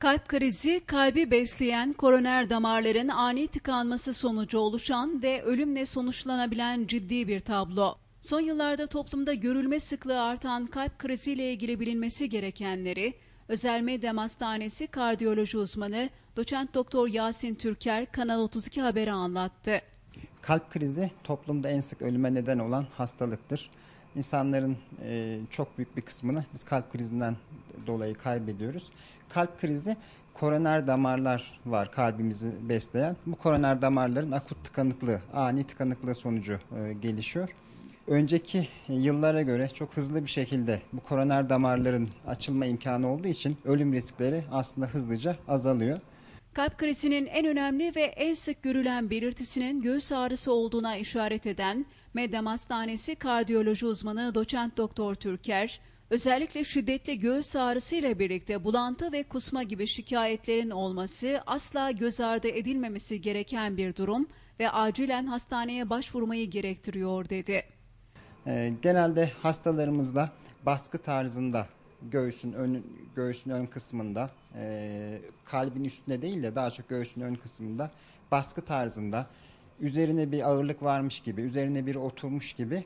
Kalp krizi, kalbi besleyen koroner damarların ani tıkanması sonucu oluşan ve ölümle sonuçlanabilen ciddi bir tablo. Son yıllarda toplumda görülme sıklığı artan kalp kriziyle ilgili bilinmesi gerekenleri, Özel Medyam Hastanesi kardiyoloji uzmanı doçent doktor Yasin Türker Kanal 32 Haber'e anlattı. Kalp krizi toplumda en sık ölüme neden olan hastalıktır. İnsanların e, çok büyük bir kısmını biz kalp krizinden dolayı kaybediyoruz. Kalp krizi koroner damarlar var kalbimizi besleyen. Bu koroner damarların akut tıkanıklığı, ani tıkanıklığı sonucu e, gelişiyor. Önceki yıllara göre çok hızlı bir şekilde bu koroner damarların açılma imkanı olduğu için ölüm riskleri aslında hızlıca azalıyor. Kalp krizinin en önemli ve en sık görülen belirtisinin göğüs ağrısı olduğuna işaret eden Meddam Hastanesi kardiyoloji uzmanı doçent doktor Türker, özellikle şiddetli göğüs ağrısı ile birlikte bulantı ve kusma gibi şikayetlerin olması asla göz ardı edilmemesi gereken bir durum ve acilen hastaneye başvurmayı gerektiriyor dedi. Ee, genelde hastalarımızda baskı tarzında göğsün ön göğsün ön kısmında e, kalbin üstünde değil de daha çok göğsün ön kısmında baskı tarzında üzerine bir ağırlık varmış gibi üzerine bir oturmuş gibi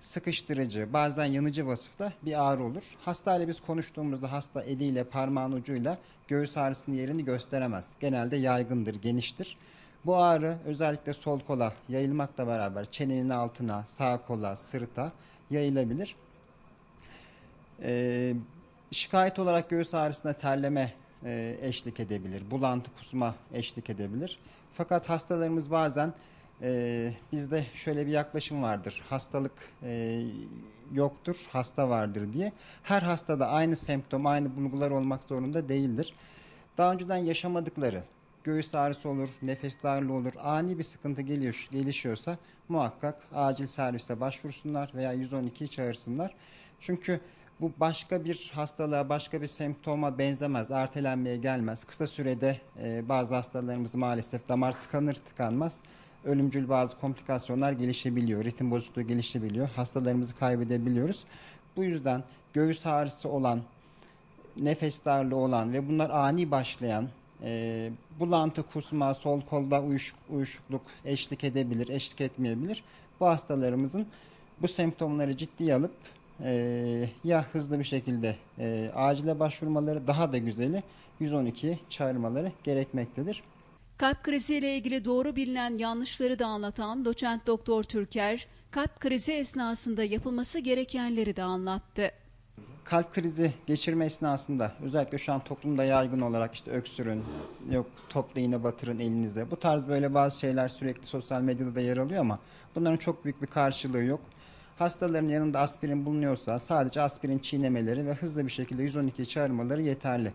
sıkıştırıcı bazen yanıcı vasıfta bir ağrı olur. Hastayla biz konuştuğumuzda hasta eliyle parmağın ucuyla göğüs ağrısının yerini gösteremez. Genelde yaygındır, geniştir. Bu ağrı özellikle sol kola yayılmakla beraber çenenin altına, sağ kola, sırta yayılabilir. Ee, şikayet olarak göğüs ağrısına terleme e, eşlik edebilir, bulantı kusma eşlik edebilir. Fakat hastalarımız bazen e, bizde şöyle bir yaklaşım vardır. Hastalık e, yoktur, hasta vardır diye. Her hastada aynı semptom, aynı bulgular olmak zorunda değildir. Daha önceden yaşamadıkları, göğüs ağrısı olur, nefes darlığı olur, ani bir sıkıntı geliyor, gelişiyorsa muhakkak acil servise başvursunlar veya 112'yi çağırsınlar. Çünkü bu başka bir hastalığa, başka bir semptoma benzemez, ertelenmeye gelmez. Kısa sürede e, bazı hastalarımız maalesef damar tıkanır tıkanmaz ölümcül bazı komplikasyonlar gelişebiliyor, ritim bozukluğu gelişebiliyor, hastalarımızı kaybedebiliyoruz. Bu yüzden göğüs ağrısı olan, nefes darlığı olan ve bunlar ani başlayan e, bulantı, kusma, sol kolda uyuşuk, uyuşukluk eşlik edebilir, eşlik etmeyebilir. Bu hastalarımızın bu semptomları ciddiye alıp e, ya hızlı bir şekilde e, acile başvurmaları daha da güzeli 112'yi çağırmaları gerekmektedir. Kalp kriziyle ilgili doğru bilinen yanlışları da anlatan doçent doktor Türker, kalp krizi esnasında yapılması gerekenleri de anlattı. kalp krizi geçirme esnasında özellikle şu an toplumda yaygın olarak işte öksürün, yok toplu iğne batırın elinize. Bu tarz böyle bazı şeyler sürekli sosyal medyada da yer alıyor ama bunların çok büyük bir karşılığı yok. Hastaların yanında aspirin bulunuyorsa sadece aspirin çiğnemeleri ve hızlı bir şekilde 112'yi çağırmaları yeterli.